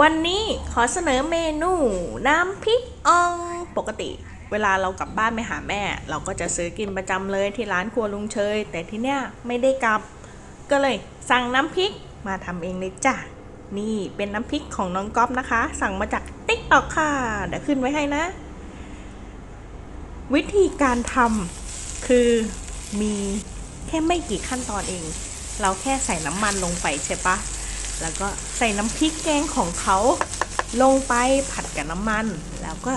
วันนี้ขอเสนอเมนูน้ำพริกอ่องปกติ เวลาเรากลับบ้านไปหาแม่ เราก็จะซื้อกินประจำเลยที่ร้านครัวลุงเชย แต่ที่เนี้ยไม่ได้กลับ ก็เลยสั่งน้ำพริกมาทำเองเลยจ้ะนี่เป็นน้ำพริกของน้องก๊อฟนะคะ สั่งมาจากติ๊กตอกค่ะเดี๋ยวขึ้นไว้ให้นะ วิธีการทำคือมีแค่ไม่กี่ขั้นตอนเอง เราแค่ใส่น้ำมันลงไปใช่ปะ แล้วก็ใส่น้ำพริกแกงของเขาลงไปผัดกับน้ำมัน แล้วก็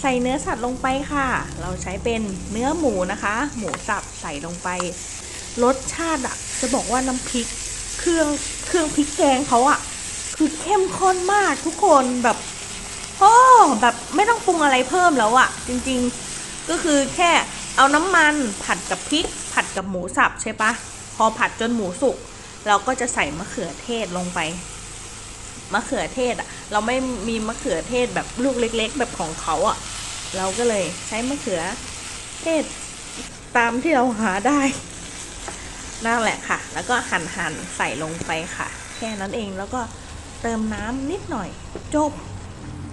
ใส่เนื้อสัตว์ลงไปค่ะ เราใช้เป็นเนื้อหมูนะคะ หมูสับใส่ลงไป รสชาติอะจะบอกว่าน้ำพริก เครื่องเครื่องพริกแกงเขาอะคือเข้มข้นมากทุกคนแบบโอ้แบบไม่ต้องปรุงอะไรเพิ่มแล้วอะจริงๆก็คือแค่เอาน้ำมันผัดกับพริก ผัดกับหมูสับใช่ปะพอผัดจนหมูสุก เราก็จะใส่มะเขือเทศลงไปมะเขือเทศอะ เราไม่มีมะเขือเทศแบบลูกเล็ก ๆ แบบของเขาอะ เราก็เลยใช้มะเขือเทศตามที่เราหาได้นั่นแหละค่ะ แล้วก็หั่นหั่นๆใส่ลงไปค่ะ แค่นั้นเองแล้วก็เติมน้ำนิดหน่อย จบ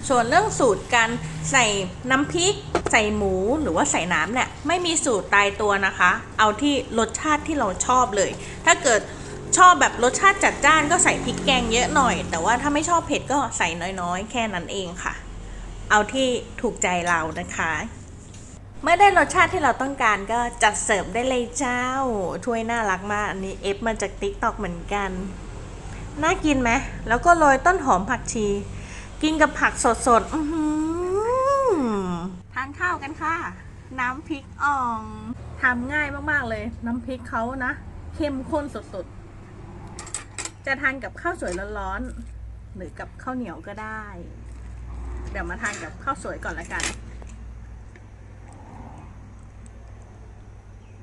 ส่วนเรื่องสูตรการใส่น้ำพริก ใส่หมูหรือว่าใส่น้ำเนี่ยไม่มีสูตรตายตัวนะคะ เอาที่รสชาติที่เราชอบเลย ถ้าเกิด ชอบแบบรสชาติจัดจ้านก็ใส่พริกแกงเยอะหน่อย แต่ว่าถ้าไม่ชอบเผ็ดก็ใส่น้อยๆ แค่นั้นเองค่ะ เอาที่ถูกใจเรานะคะ เมื่อได้รสชาติที่เราต้องการก็จัดเสิร์ฟได้เลยเจ้า ถ้วยน่ารักมาก อันนี้เอฟมาจากติ๊กต็อกเหมือนกัน น่ากินไหมแล้วก็โรยต้นหอมผักชี กินกับผักสดๆอือหือทานข้าวกันค่ะ น้ำพริกอ่องทำง่ายมากๆเลย น้ำพริกเขานะ เข้มข้นสดๆ จะทานกับข้าวสวยร้อนๆหรือกับข้าวเหนียวก็ได้ เดี๋ยวมาทานกับข้าวสวยก่อนละกัน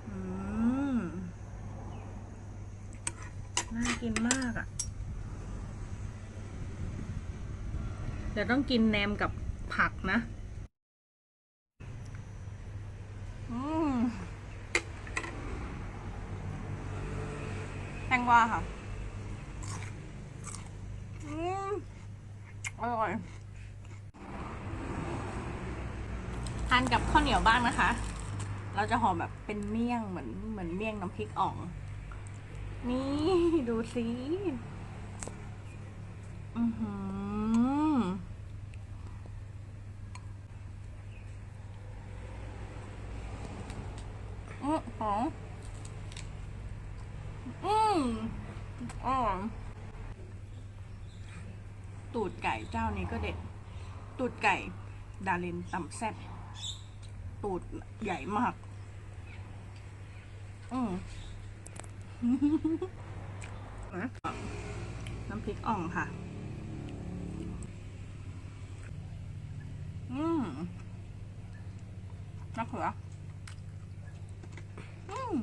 อืมน่ากินมากอะ เดี๋ยวต้องกินแหนมกับผักนะอืมแตงกวาค่ะ อร่อยทานกับข้าวเหนียวบ้างนะคะ เราจะห่อแบบเป็นเมี่ยงเหมือนเหมือนเมี่ยงน้ำพริกอ่อง นี่ดูสิอือหืออืมหออืมอร่อ ตูดไก่เจ้านี้ก็เด็ด ตูดไก่ดารินตำแซ่บตูดใหญ่มาก อืมนะน้ำพริกอ่องค่ะ อืมมะเขืออืม